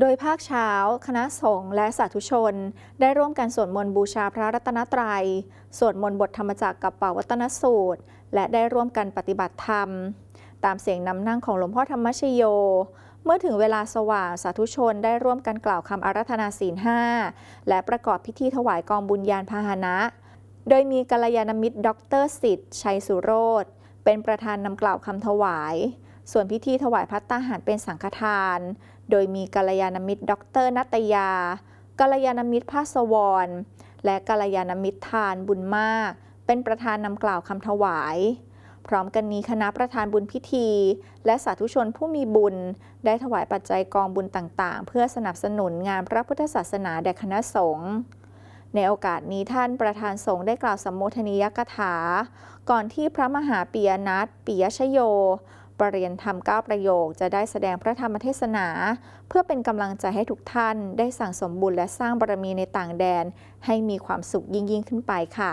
โดยภาคเช้า คณะสงฆ์และสาธุชน ได้ร่วมกันสวดมนต์บูชาพระรัตนตรัย สวดมนต์บทธรรมจักรกับเป่าวัตนสูตร และได้ร่วมกันปฏิบัติธรรม ตามเสียงนำนั่งของหลวงพ่อธรรมชโย เมื่อถึงเวลาสว่างสาธุชนได้ร่วมกันกล่าวคำอารัธนาศีลห้าและประกอบพิธีถวายกองบุญญาณพาหนะ โดยมีกัลยาณมิตรดรสิทธิ์ชัยสุโรธเป็นประธานนำกล่าวคำถวาย ส่วนพิธีถวายพัตตาหารเป็นสังฆทาน โดยมีกัลยาณมิตร ดรนัตยากัลยาณมิตรภาสวร และกัลยาณมิตรทานบุญมาก เป็นประธานนำกล่าวคำถวาย พร้อมกันนี้คณะประธานบุญพิธี และสาธุชนผู้มีบุญ ได้ถวายปัจจัยกองบุญต่างๆ เพื่อสนับสนุนงานพระพุทธศาสนาแด่คณะสงฆ์ในโอกาสนี้ท่านประธานสงฆ์ได้กล่าวสัมโมทนียกถา ก่อนที่พระมหาปียนัทปิยชโย ประเรียนธรรมเก้าประโยค จะได้แสดงพระธรรมเทศนา เพื่อเป็นกำลังใจให้ทุกท่าน ได้สั่งสมบุญและสร้างบารมีในต่างแดน ให้มีความสุขยิ่งยิ่งขึ้นไปค่ะ